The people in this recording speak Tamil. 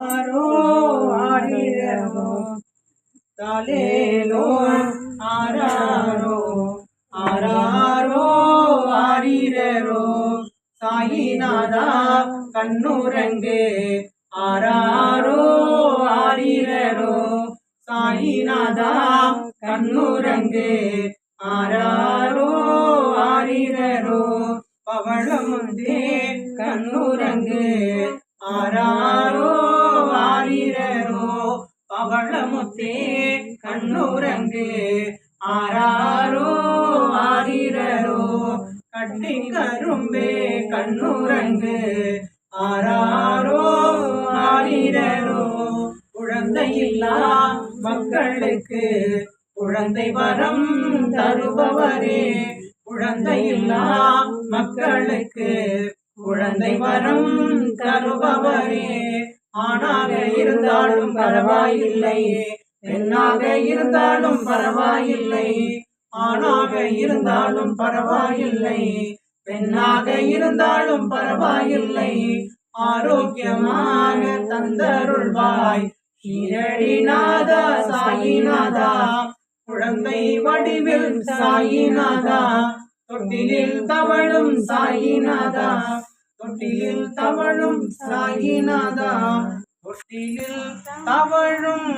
ஆரோ ஆரிரோ தாலேலோ ஆராரோ ஆராரோ ஆரிரோ சாயிநாதா கண்ணுரங்கு ஆராரோ ஆரிரோ சாயிநாதா கண்ணுரங்கு ஆராரோ ஆரிரோ பவளமுதே கண்ணுரங்கு ஆராரோ பவளமுத்தே கண்ணூரங்கு. ஆராரோ ஆரிரோ கட்டி கரும்பே கண்ணுரங்கு. ஆராரோ குழந்தை இல்லா மக்களுக்கு. குழந்தை வரம் தருபவரே குழந்தை இல்லா மக்களுக்கு. குழந்தை வரம் தருபவரே. ஆணாக இருந்தாலும் பரவாயில்லை பெண்ணாக இருந்தாலும் பரவாயில்லை. ஆணாக இருந்தாலும் பரவாயில்லை. பெண்ணாக இருந்தாலும் பரவாயில்லை. ஆரோக்கியமாக தந்தருள்வாய். ஷீரடிநாதா சாயிநாதா. குழந்தை வடிவில் சாயிநாதா. தொட்டிலில் தவழும் சாயிநாதா. தொட்டிலில் தவழும் சாயிநாதா தொட்டிலில் தவழும்